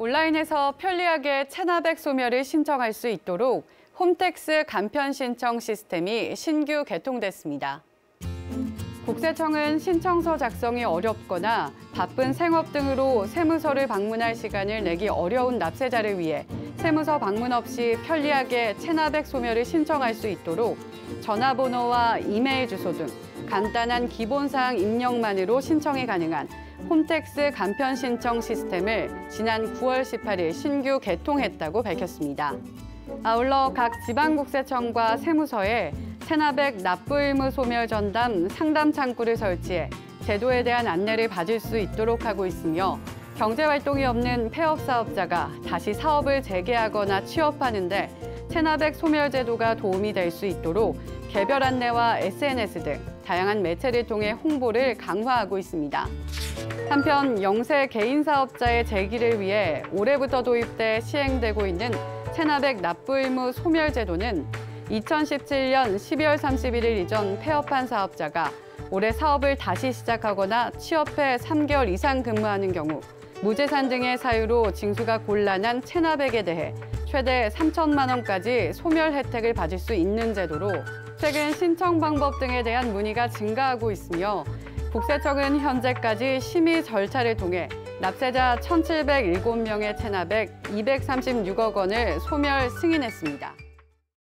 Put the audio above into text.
온라인에서 편리하게 체납액 소멸을 신청할 수 있도록 홈택스 간편 신청 시스템이 신규 개통됐습니다. 국세청은 신청서 작성이 어렵거나 바쁜 생업 등으로 세무서를 방문할 시간을 내기 어려운 납세자를 위해 세무서 방문 없이 편리하게 체납액 소멸을 신청할 수 있도록 전화번호와 이메일 주소 등 간단한 기본사항 입력만으로 신청이 가능한 홈택스 간편 신청 시스템을 지난 9월 18일 신규 개통했다고 밝혔습니다. 아울러 각 지방국세청과 세무서에 체납액 납부 의무 소멸 전담 상담 창구를 설치해 제도에 대한 안내를 받을 수 있도록 하고 있으며 경제 활동이 없는 폐업 사업자가 다시 사업을 재개하거나 취업하는데 체납액 소멸 제도가 도움이 될 수 있도록 개별 안내와 SNS 등 다양한 매체를 통해 홍보를 강화하고 있습니다. 한편 영세 개인 사업자의 재기를 위해 올해부터 도입돼 시행되고 있는 체납액 납부 의무 소멸 제도는 2017년 12월 31일 이전 폐업한 사업자가 올해 사업을 다시 시작하거나 취업해 3개월 이상 근무하는 경우 무재산 등의 사유로 징수가 곤란한 체납액에 대해 최대 3천만 원까지 소멸 혜택을 받을 수 있는 제도로 최근 신청 방법 등에 대한 문의가 증가하고 있으며 국세청은 현재까지 심의 절차를 통해 납세자 1,707명의 체납액 236억 원을 소멸 승인했습니다.